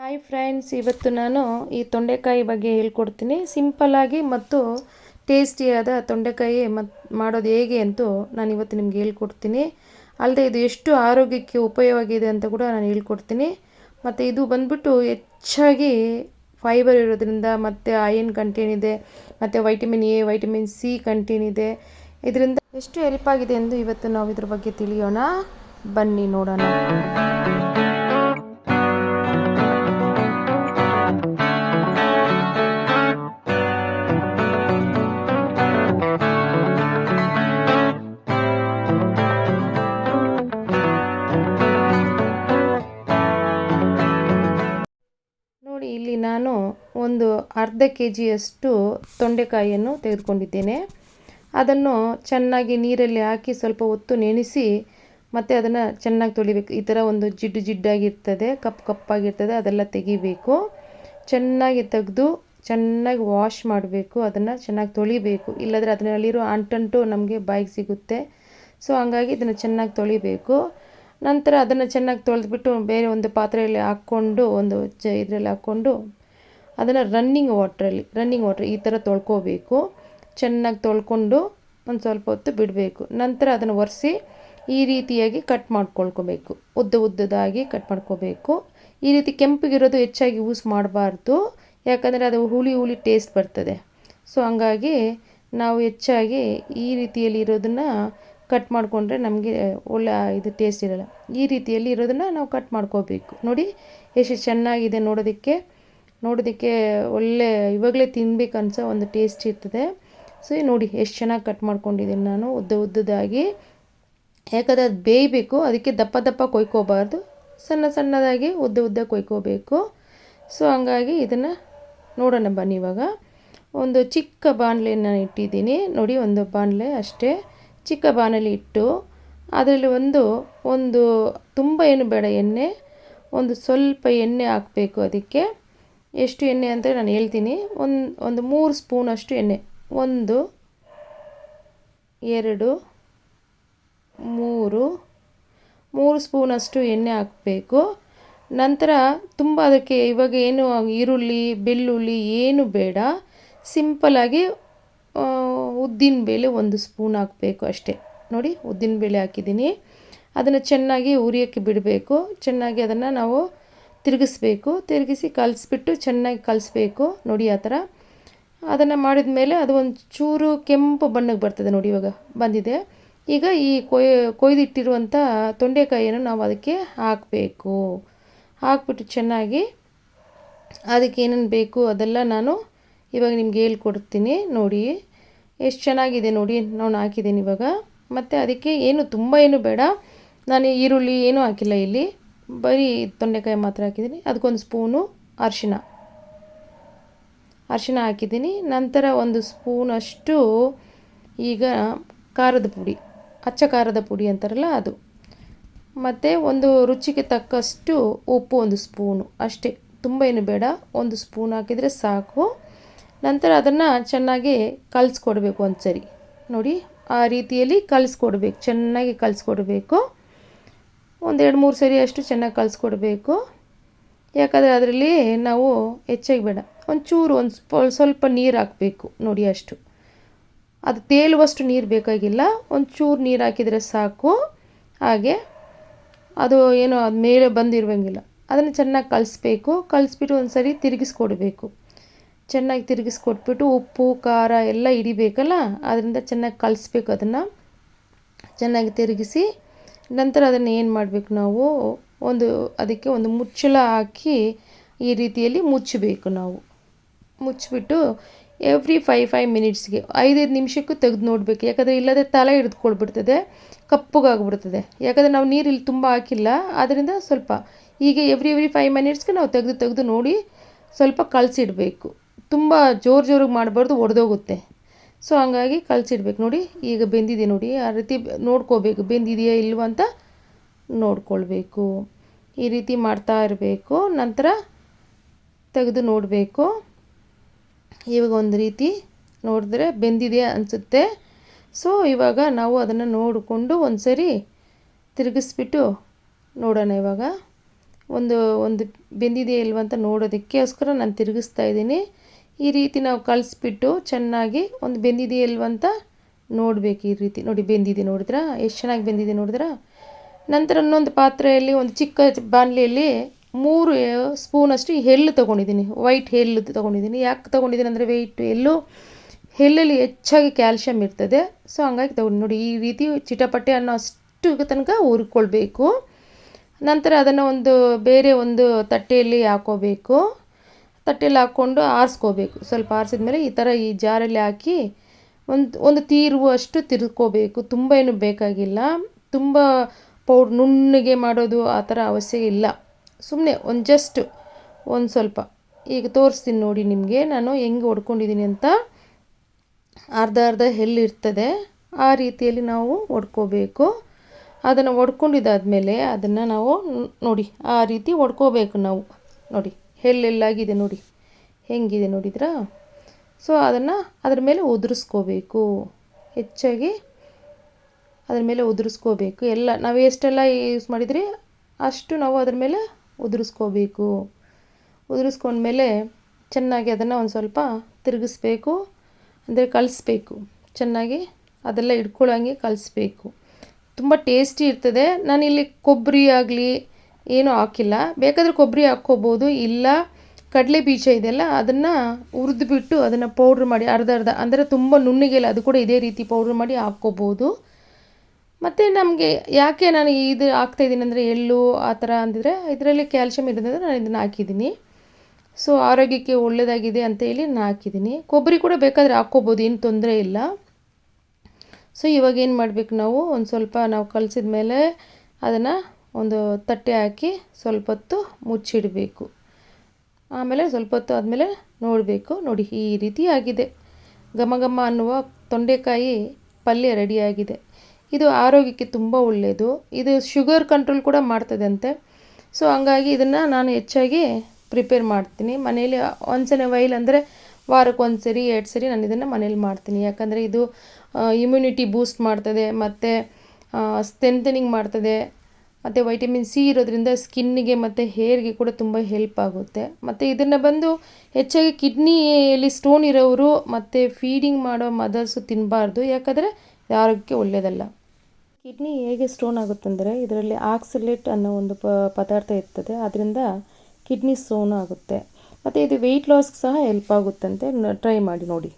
Hi friends ಇವತ್ತು ನಾನು ಈ ತೊಂಡೆಕಾಯಿ ಬಗ್ಗೆ ಹೇಳ್ಕೊಡ್ತೀನಿ. ಸಿಂಪಲ್ಲಾಗಿ ಮತ್ತು ಟೇಸ್ಟಿಯಾದ ತೊಂಡೆಕಾಯಿ ಮತ್ತು ಮಾಡೋದು ಹೇಗೆ ಅಂತೂ ನಾನು ಇವತ್ತು ನಿಮ್ಗೆ ಹೇಳ್ಕೊಡ್ತೀನಿ. ಅಲ್ಲದೆ ಇದು ಎಷ್ಟು ಆರೋಗ್ಯಕ್ಕೆ ಉಪಯೋಗವಾಗಿದೆ ಅಂತ ಕೂಡ ನಾನು ಹೇಳ್ಕೊಡ್ತೀನಿ. ಮತ್ತು ಇದು ಬಂದ್ಬಿಟ್ಟು ಹೆಚ್ಚಾಗಿ ಫೈಬರ್ ಇರೋದ್ರಿಂದ ಮತ್ತು ಐರನ್ ಕಂಟೇನ್ ಇದೆ, ಮತ್ತು vitamin A vitamin C content ಇದೆ. ಇದರಿಂದ ಎಷ್ಟು ಹೆಲ್ಪ್ ಆಗಿದೆ ಎಂದು ಇವತ್ತು ನಾವು ಇದ್ರ ಬಗ್ಗೆ ತಿಳಿಯೋಣ. ಬನ್ನಿ ನೋಡೋಣ. ನಾನು ಒಂದು ಅರ್ಧ ಕೆ ಜಿಯಷ್ಟು ತೊಂಡೆಕಾಯಿಯನ್ನು ತೆಗೆದುಕೊಂಡಿದ್ದೇನೆ. ಅದನ್ನು ಚೆನ್ನಾಗಿ ನೀರಲ್ಲಿ ಹಾಕಿ ಸ್ವಲ್ಪ ಹೊತ್ತು ನೆನೆಸಿ ಮತ್ತು ಅದನ್ನು ಚೆನ್ನಾಗಿ ತೊಳಿಬೇಕು. ಈ ಥರ ಒಂದು ಜಿಡ್ಡು ಜಿಡ್ಡಾಗಿರ್ತದೆ ಕಪ್ಪು ಕಪ್ಪಾಗಿರ್ತದೆ, ಅದೆಲ್ಲ ತೆಗಿಬೇಕು. ಚೆನ್ನಾಗಿ ತೆಗೆದು ಚೆನ್ನಾಗಿ ವಾಶ್ ಮಾಡಬೇಕು, ಅದನ್ನು ಚೆನ್ನಾಗಿ ತೊಳಿಬೇಕು. ಇಲ್ಲದ್ರೆ ಅದರಲ್ಲಿರೋ ಅಂಟಂಟು ನಮಗೆ ಬಾಯಿಗೆ ಸಿಗುತ್ತೆ. ಸೊ, ಹಂಗಾಗಿ ಇದನ್ನು ಚೆನ್ನಾಗಿ ತೊಳಿಬೇಕು. ನಂತರ ಅದನ್ನು ಚೆನ್ನಾಗಿ ತೊಳೆದ್ಬಿಟ್ಟು ಬೇರೆ ಒಂದು ಪಾತ್ರೆಯಲ್ಲಿ ಹಾಕ್ಕೊಂಡು, ಒಂದು ಚ ಇದರಲ್ಲಿ ಹಾಕ್ಕೊಂಡು ಅದನ್ನು ರನ್ನಿಂಗ್ ವಾಟ್ರಲ್ಲಿ ರನ್ನಿಂಗ್ ವಾಟ್ರ್ ಈ ಥರ ತೊಳ್ಕೊಬೇಕು. ಚೆನ್ನಾಗಿ ತೊಳ್ಕೊಂಡು ಒಂದು ಸ್ವಲ್ಪ ಹೊತ್ತು ಬಿಡಬೇಕು. ನಂತರ ಅದನ್ನು ಒರೆಸಿ ಈ ರೀತಿಯಾಗಿ ಕಟ್ ಮಾಡ್ಕೊಳ್ಕೋಬೇಕು. ಉದ್ದ ಉದ್ದದಾಗಿ ಕಟ್ ಮಾಡ್ಕೋಬೇಕು. ಈ ರೀತಿ ಕೆಂಪಗಿರೋದು ಹೆಚ್ಚಾಗಿ ಯೂಸ್ ಮಾಡಬಾರ್ದು. ಯಾಕಂದರೆ ಅದು ಹುಳಿ ಹುಳಿ ಟೇಸ್ಟ್ ಬರ್ತದೆ. ಸೊ ಹಂಗಾಗಿ ನಾವು ಹೆಚ್ಚಾಗಿ ಈ ರೀತಿಯಲ್ಲಿ ಇರೋದನ್ನು ಕಟ್ ಮಾಡಿಕೊಂಡ್ರೆ ನಮಗೆ ಒಳ್ಳೆ ಇದು ಟೇಸ್ಟ್ ಇರೋಲ್ಲ. ಈ ರೀತಿಯಲ್ಲಿ ಇರೋದನ್ನು ನಾವು ಕಟ್ ಮಾಡ್ಕೋಬೇಕು. ನೋಡಿ, ಎಷ್ಟು ಚೆನ್ನಾಗಿದೆ ನೋಡೋದಕ್ಕೆ. ನೋಡೋದಕ್ಕೆ ಒಳ್ಳೆ ಇವಾಗಲೇ ತಿನ್ಬೇಕು ಅನ್ಸೋ ಒಂದು ಟೇಸ್ಟ್ ಇರ್ತದೆ. ಸೊ ನೋಡಿ ಎಷ್ಟು ಚೆನ್ನಾಗಿ ಕಟ್ ಮಾಡ್ಕೊಂಡಿದ್ದೀನಿ ನಾನು, ಉದ್ದ ಉದ್ದದಾಗಿ. ಯಾಕಂದರೆ ಅದು ಬೇಯಬೇಕು, ಅದಕ್ಕೆ ದಪ್ಪ ದಪ್ಪ ಕೊಯ್ಕೋಬಾರ್ದು. ಸಣ್ಣ ಸಣ್ಣದಾಗಿ ಉದ್ದ ಉದ್ದ ಕೊಯ್ಕೋಬೇಕು. ಸೊ ಹಂಗಾಗಿ ಇದನ್ನು ನೋಡೋಣ ಬನ್ನಿ ಇವಾಗ. ಒಂದು ಚಿಕ್ಕ ಬಾಣಲೆಯನ್ನು ಇಟ್ಟಿದ್ದೀನಿ. ನೋಡಿ, ಒಂದು ಬಾಣಲೆ ಅಷ್ಟೇ. ಚಿಕ್ಕ ಬಾಣಲೆ ಇಟ್ಟು, ಅದರಲ್ಲಿ ಒಂದು ಒಂದು ತುಂಬ ಏನು ಬೇಡ ಎಣ್ಣೆ, ಒಂದು ಸ್ವಲ್ಪ ಎಣ್ಣೆ ಹಾಕಬೇಕು ಅದಕ್ಕೆ. ಎಷ್ಟು ಎಣ್ಣೆ ಅಂತ ನಾನು ಹೇಳ್ತೀನಿ. ಒಂದು ಒಂದು ಮೂರು ಸ್ಪೂನಷ್ಟು ಎಣ್ಣೆ. ಒಂದು, ಎರಡು, ಮೂರು ಮೂರು ಸ್ಪೂನಷ್ಟು ಎಣ್ಣೆ ಹಾಕಬೇಕು. ನಂತರ ತುಂಬ ಅದಕ್ಕೆ ಇವಾಗ ಏನು ಈರುಳ್ಳಿ, ಬೆಳ್ಳುಳ್ಳಿ ಏನು ಬೇಡ. ಸಿಂಪಲಾಗಿ ಉದ್ದಿನ ಬೇಳೆ ಒಂದು ಸ್ಪೂನ್ ಹಾಕಬೇಕು ಅಷ್ಟೇ. ನೋಡಿ, ಉದ್ದಿನ ಬೇಳೆ ಹಾಕಿದ್ದೀನಿ. ಅದನ್ನು ಚೆನ್ನಾಗಿ ಉರಿಯೋಕ್ಕೆ ಬಿಡಬೇಕು. ಚೆನ್ನಾಗಿ ಅದನ್ನು ನಾವು ತಿರುಗಿಸ್ಬೇಕು. ತಿರುಗಿಸಿ ಕಲಿಸ್ಬಿಟ್ಟು ಚೆನ್ನಾಗಿ ಕಲಿಸ್ಬೇಕು. ನೋಡಿ ಆ ಥರ. ಅದನ್ನು ಮಾಡಿದ ಮೇಲೆ ಅದು ಒಂದು ಚೂರು ಕೆಂಪು ಬಣ್ಣಕ್ಕೆ ಬರ್ತದೆ ನೋಡಿ ಇವಾಗ ಬಂದಿದೆ. ಈಗ ಈ ಕೊಯ್, ಕೊಯ್ದಿಟ್ಟಿರುವಂಥ ತೊಂಡೆಕಾಯಿಯನ್ನು ನಾವು ಅದಕ್ಕೆ ಹಾಕಬೇಕು. ಹಾಕ್ಬಿಟ್ಟು ಚೆನ್ನಾಗಿ ಅದಕ್ಕೆ ಏನೇನು ಬೇಕು ಅದೆಲ್ಲ ನಾನು ಇವಾಗ ನಿಮ್ಗೆ ಹೇಳ್ಕೊಡ್ತೀನಿ ನೋಡಿ. ಎಷ್ಟು ಚೆನ್ನಾಗಿದೆ ನೋಡಿ ನಾನು ಹಾಕಿದ್ದೀನಿ ಇವಾಗ. ಮತ್ತು ಅದಕ್ಕೆ ಏನು ತುಂಬ ಏನು ಬೇಡ. ನಾನು ಈರುಳ್ಳಿ ಏನೂ ಹಾಕಿಲ್ಲ ಇಲ್ಲಿ. ಬರೀ ತೊಂಡೆಕಾಯಿ ಮಾತ್ರ ಹಾಕಿದ್ದೀನಿ. ಅದಕ್ಕೊಂದು ಸ್ಪೂನು ಅರಿಶಿನ. ಅರಿಶಿನ ಹಾಕಿದ್ದೀನಿ. ನಂತರ ಒಂದು ಸ್ಪೂನಷ್ಟು ಈಗ ಖಾರದ ಪುಡಿ, ಅಚ್ಚ ಖಾರದ ಪುಡಿ ಅಂತಾರಲ್ಲ ಅದು. ಮತ್ತು ಒಂದು ರುಚಿಗೆ ತಕ್ಕಷ್ಟು ಉಪ್ಪು ಒಂದು ಸ್ಪೂನು. ಅಷ್ಟೇ, ತುಂಬ ಏನು ಬೇಡ, ಒಂದು ಸ್ಪೂನ್ ಹಾಕಿದರೆ ಸಾಕು. ನಂತರ ಅದನ್ನು ಚೆನ್ನಾಗಿ ಕಲಿಸ್ಕೊಡ್ಬೇಕು ಒಂದು ಸರಿ ನೋಡಿ, ಆ ರೀತಿಯಲ್ಲಿ ಕಲಿಸ್ಕೊಡ್ಬೇಕು, ಚೆನ್ನಾಗಿ ಕಲಿಸ್ಕೊಡ್ಬೇಕು. ಒಂದು ಎರಡು ಮೂರು ಸರಿ ಅಷ್ಟು ಚೆನ್ನಾಗಿ ಕಲಿಸ್ಕೊಡ್ಬೇಕು. ಯಾಕಂದರೆ ಅದರಲ್ಲಿ ನಾವು ಹೆಚ್ಚಾಗಿ ಬೇಡ, ಒಂಚೂರು ಒಂದು ಸ್ವಲ್ಪ ನೀರು ಹಾಕಬೇಕು ನೋಡಿ ಅಷ್ಟು. ಅದು ತೇಲುವಷ್ಟು ನೀರು ಬೇಕಾಗಿಲ್ಲ, ಒಂಚೂರು ನೀರು ಹಾಕಿದರೆ ಸಾಕು. ಹಾಗೆ ಅದು ಏನು ಅದು ಮೇಲೆ ಬಂದಿರುವಂಗಿಲ್ಲ, ಅದನ್ನು ಚೆನ್ನಾಗಿ ಕಲಿಸ್ಬೇಕು. ಕಲಿಸ್ಬಿಟ್ಟು ಒಂದು ಸರಿ ತಿರುಗಿಸ್ಕೊಡ್ಬೇಕು. ಚೆನ್ನಾಗಿ ತಿರುಗಿಸ್ಕೊಟ್ಬಿಟ್ಟು ಉಪ್ಪು, ಖಾರ ಎಲ್ಲ ಹಿಡಿಬೇಕಲ್ಲ, ಅದರಿಂದ ಚೆನ್ನಾಗಿ ಕಲಿಸ್ಬೇಕು ಅದನ್ನು. ಚೆನ್ನಾಗಿ ತಿರುಗಿಸಿ ನಂತರ ಅದನ್ನು ಏನು ಮಾಡಬೇಕು ನಾವು? ಒಂದು, ಅದಕ್ಕೆ ಒಂದು ಮುಚ್ಚಳ ಹಾಕಿ ಈ ರೀತಿಯಲ್ಲಿ ಮುಚ್ಚಬೇಕು ನಾವು. ಮುಚ್ಚಿಬಿಟ್ಟು ಎವ್ರಿ ಫೈವ್ ಫೈವ್ ಮಿನಿಟ್ಸ್ಗೆ ಐದೈದು ನಿಮಿಷಕ್ಕೂ ತೆಗೆದು ನೋಡಬೇಕು. ಯಾಕಂದರೆ ಇಲ್ಲದೆ ತಲೆ ಹಿಡಿದುಕೊಳ್ಬಿಡ್ತದೆ ಕಪ್ಪಗಾಗ್ಬಿಡ್ತದೆ. ಯಾಕಂದರೆ ನಾವು ನೀರಿಲ್ಲಿ ತುಂಬ ಹಾಕಿಲ್ಲ ಆದ್ದರಿಂದ ಸ್ವಲ್ಪ ಹೀಗೆ ಎವ್ರಿ ಎವ್ರಿ ಫೈವ್ ಮಿನಿಟ್ಸ್ಗೆ ನಾವು ತೆಗೆದು ತೆಗೆದು ನೋಡಿ ಸ್ವಲ್ಪ ಕಲಸಿಡಬೇಕು ತುಂಬ ಜೋರು ಜೋರಿಗೆ ಮಾಡಬಾರ್ದು, ಒಡೆದೋಗುತ್ತೆ. ಸೊ ಹಂಗಾಗಿ ಕಲಸಿಡ್ಬೇಕು ನೋಡಿ. ಈಗ ಬೆಂದಿದೆ ನೋಡಿ. ಆ ರೀತಿ ನೋಡ್ಕೋಬೇಕು. ಬೆಂದಿದೆಯಾ ಇಲ್ವ ಅಂತ ನೋಡ್ಕೊಳ್ಬೇಕು. ಈ ರೀತಿ ಮಾಡ್ತಾ ಇರಬೇಕು. ನಂತರ ತೆಗೆದು ನೋಡಬೇಕು. ಇವಾಗ ಒಂದು ರೀತಿ ನೋಡಿದ್ರೆ ಬೆಂದಿದೆ ಅನಿಸುತ್ತೆ. ಸೊ ಇವಾಗ ನಾವು ಅದನ್ನು ನೋಡಿಕೊಂಡು ಒಂದು ಸರಿ ತಿರುಗಿಸ್ಬಿಟ್ಟು ನೋಡೋಣ ಇವಾಗ. ಒಂದು ಒಂದು ಬೆಂದಿದೆಯಾ ಇಲ್ವಂತ ನೋಡೋದಕ್ಕೋಸ್ಕರ ನಾನು ತಿರುಗಿಸ್ತಾ ಇದ್ದೀನಿ. ಈ ರೀತಿ ನಾವು ಕಲಸಿಬಿಟ್ಟು ಚೆನ್ನಾಗಿ ಒಂದು ಬೆಂದಿದೆಯಾ ಇಲ್ವಾ ಅಂತ ನೋಡಬೇಕು ಈ ರೀತಿ. ನೋಡಿ ಬೆಂದಿದೆ ನೋಡಿದ್ರಾ? ಎಷ್ಟು ಚೆನ್ನಾಗಿ ಬೆಂದಿದೆ ನೋಡಿದ್ರಾ? ನಂತರ ಇನ್ನೊಂದು ಪಾತ್ರೆಯಲ್ಲಿ ಒಂದು ಚಿಕ್ಕ ಬಾಣಲೆಯಲ್ಲಿ ಮೂರು ಸ್ಪೂನಷ್ಟು ಎಳ್ಳು ತೊಗೊಂಡಿದ್ದೀನಿ. ವೈಟ್ ಎಳ್ಳು ತೊಗೊಂಡಿದ್ದೀನಿ. ಯಾಕೆ ತೊಗೊಂಡಿದ್ದೀನಿ ಅಂದರೆ ವೈಟ್ ಎಳ್ಳು? ಎಳ್ಳಲ್ಲಿ ಹೆಚ್ಚಾಗಿ ಕ್ಯಾಲ್ಶಿಯಂ ಇರ್ತದೆ. ಸೊ, ಹಂಗಾಗಿ ತಗೊಂಡು ನೋಡಿ ಈ ರೀತಿ ಚಿಟಪಟೆ ಅನ್ನೋ ಅಷ್ಟು ತನಕ ಹುರ್ಕೊಳ್ಬೇಕು. ನಂತರ ಅದನ್ನು ಒಂದು ಬೇರೆ ಒಂದು ತಟ್ಟೆಯಲ್ಲಿ ಹಾಕೋಬೇಕು. ತಟ್ಟೆಯಲ್ಲಿ ಹಾಕ್ಕೊಂಡು ಆರಿಸ್ಕೋಬೇಕು. ಸ್ವಲ್ಪ ಆರಿಸಿದ್ಮೇಲೆ ಈ ಥರ ಈ ಜಾರಲ್ಲಿ ಹಾಕಿ ಒಂದು ಒಂದು ತೀರುವಷ್ಟು ತಿರ್ಕೋಬೇಕು. ತುಂಬ ಏನು ಬೇಕಾಗಿಲ್ಲ. ತುಂಬ ಪೌಡ್, ನುಣ್ಣಗೆ ಮಾಡೋದು ಆ ಥರ ಅವಶ್ಯ ಇಲ್ಲ. ಸುಮ್ಮನೆ ಒಂದು ಜಸ್ಟ್ ಒಂದು ಸ್ವಲ್ಪ. ಈಗ ತೋರಿಸ್ತೀನಿ ನೋಡಿ ನಿಮಗೆ. ನಾನು ಹೆಂಗೆ ಹೊಡ್ಕೊಂಡಿದ್ದೀನಿ ಅಂತ. ಅರ್ಧ ಅರ್ಧ ಇರ್ತದೆ. ಆ ರೀತಿಯಲ್ಲಿ ನಾವು ಹೊಡ್ಕೋಬೇಕು ಅದನ್ನು ಒಡ್ಕೊಂಡಿದ್ದಾದಮೇಲೆ ಅದನ್ನು ನಾವು ನೋಡಿ, ಆ ರೀತಿ ಒಡ್ಕೋಬೇಕು ನಾವು. ನೋಡಿ. ಎಲ್ಲೆಲ್ಲಾಗಿದೆ ನೋಡಿ. ಹೆಂಗಿದೆ ನೋಡಿದ್ರಾ? ಸೊ ಅದನ್ನು ಅದ್ರ ಮೇಲೆ ಉದುರಿಸ್ಕೋಬೇಕು. ಹೆಚ್ಚಾಗಿ ಅದ್ರ ಮೇಲೆ ಉದುರಿಸ್ಕೋಬೇಕು. ಎಲ್ಲ, ನಾವು ಎಷ್ಟೆಲ್ಲ ಯೂಸ್ ಮಾಡಿದರೆ ಅಷ್ಟು ನಾವು ಅದ್ರ ಮೇಲೆ ಉದುರಿಸ್ಕೋಬೇಕು. ಉದುರಿಸ್ಕೊಂಡ್ಮೇಲೆ ಚೆನ್ನಾಗಿ ಅದನ್ನು ಒಂದು ಸ್ವಲ್ಪ ತಿರುಗಿಸ್ಬೇಕು. ಅಂದರೆ ಕಲಿಸ್ಬೇಕು. ಚೆನ್ನಾಗಿ ಅದೆಲ್ಲ ಇಟ್ಕೊಳ್ಳೋಂಗೆ ಕಲಿಸ್ಬೇಕು. ತುಂಬ ಟೇಸ್ಟಿ ಇರ್ತದೆ. ನಾನಿಲ್ಲಿ ಕೊಬ್ಬರಿ ಆಗಲಿ ಏನೂ ಹಾಕಿಲ್ಲ. ಬೇಕಾದರೆ ಕೊಬ್ಬರಿ ಹಾಕ್ಕೋಬೋದು, ಇಲ್ಲ ಕಡಲೆ ಬೀಜ ಇದೆಯಲ್ಲ, ಅದನ್ನು ಹುರಿದ್ಬಿಟ್ಟು ಅದನ್ನು ಪೌಡ್ರ್ ಮಾಡಿ ಅರ್ಧ ಅರ್ಧ, ಅಂದರೆ ತುಂಬ ನುಣ್ಣಗೆಲ್ಲ ಅದು ಕೂಡ ಇದೇ ರೀತಿ ಪೌಡ್ರ್ ಮಾಡಿ ಹಾಕ್ಕೋಬೋದು. ಮತ್ತು ನಮಗೆ ಯಾಕೆ ನಾನು ಇದು ಹಾಕ್ತಾಯಿದ್ದೀನಿ ಅಂದರೆ ಎಳ್ಳು ಆ ಥರ ಅಂದಿದ್ರೆ, ಇದರಲ್ಲಿ ಕ್ಯಾಲ್ಶಿಯಂ ಇರೋದ್ರಿಂದ ನಾನು ಇದನ್ನು ಹಾಕಿದ್ದೀನಿ. ಸೊ, ಆರೋಗ್ಯಕ್ಕೆ ಒಳ್ಳೆಯದಾಗಿದೆ ಅಂತ ಹೇಳಿ ನಾನು ಹಾಕಿದ್ದೀನಿ. ಕೊಬ್ಬರಿ ಕೂಡ ಬೇಕಾದರೆ ಹಾಕ್ಕೋಬೋದು, ಏನು ತೊಂದರೆ ಇಲ್ಲ. ಸೊ, ಇವಾಗ ಏನು ಮಾಡಬೇಕು ನಾವು? ಒಂದು ಸ್ವಲ್ಪ ನಾವು ಕಲಸಿದ ಮೇಲೆ ಅದನ್ನು ಒಂದು ತಟ್ಟೆ ಹಾಕಿ ಸ್ವಲ್ಪ ಹೊತ್ತು ಮುಚ್ಚಿಡಬೇಕು. ಆಮೇಲೆ ಸ್ವಲ್ಪ ಹೊತ್ತು ಆದಮೇಲೆ ನೋಡಬೇಕು. ನೋಡಿ, ಈ ರೀತಿ ಆಗಿದೆ. ಘಮ ಘಮ ಅನ್ನುವ ತೊಂಡೆಕಾಯಿ ಪಲ್ಯ ರೆಡಿಯಾಗಿದೆ. ಇದು ಆರೋಗ್ಯಕ್ಕೆ ತುಂಬ ಒಳ್ಳೆಯದು ಇದು ಶುಗರ್ ಕಂಟ್ರೋಲ್ ಕೂಡ ಮಾಡ್ತದೆ ಅಂತೆ ಸೊ, ಹಂಗಾಗಿ ಇದನ್ನು ನಾನು ಹೆಚ್ಚಾಗಿ ಪ್ರಿಪೇರ್ ಮಾಡ್ತೀನಿ. ಮನೇಲಿ ಒಂದ್ಸಲ ವೈಲ್ ಅಂದರೆ ವಾರಕ್ಕೆ ಒಂದು ಸರಿ, ಎರಡು ಸರಿ ನಾನು ಇದನ್ನು ಮನೇಲಿ ಮಾಡ್ತೀನಿ. ಯಾಕಂದರೆ ಇದು ಇಮ್ಯುನಿಟಿ ಬೂಸ್ಟ್ ಮಾಡ್ತದೆ. ಮತ್ತು ಸ್ಟ್ರೆಂಥನಿಂಗ್ ಮಾಡ್ತದೆ. ಮತ್ತು ವೈಟಮಿನ್ ಸಿ ಇರೋದ್ರಿಂದ ಸ್ಕಿನ್ನಿಗೆ ಮತ್ತು ಹೇರ್ಗೆ ಕೂಡ ತುಂಬ ಹೆಲ್ಪ್ ಆಗುತ್ತೆ. ಮತ್ತು ಇದನ್ನು ಬಂದು ಹೆಚ್ಚಾಗಿ ಕಿಡ್ನಿಯಲ್ಲಿ ಸ್ಟೋನ್ ಇರೋರು ಮತ್ತು ಫೀಡಿಂಗ್ ಮಾಡೋ ಮದರ್ಸು ತಿನ್ನಬಾರ್ದು ಯಾಕಂದರೆ ಆರೋಗ್ಯಕ್ಕೆ ಒಳ್ಳೆಯದಲ್ಲ ಕಿಡ್ನಿ ಹೇಗೆ ಸ್ಟೋನ್ ಆಗುತ್ತಂದರೆ ಇದರಲ್ಲಿ ಆಕ್ಸಿಲೇಟ್ ಅನ್ನೋ ಒಂದು ಪದಾರ್ಥ ಇರ್ತದೆ. ಅದರಿಂದ ಕಿಡ್ನಿ ಸ್ಟೋನ್ ಆಗುತ್ತೆ. ಮತ್ತು ಇದು ವೆಯ್ಟ್ ಲಾಸ್ಗೆ ಸಹ ಹೆಲ್ಪ್ ಆಗುತ್ತಂತೆ. ಟ್ರೈ ಮಾಡಿ ನೋಡಿ.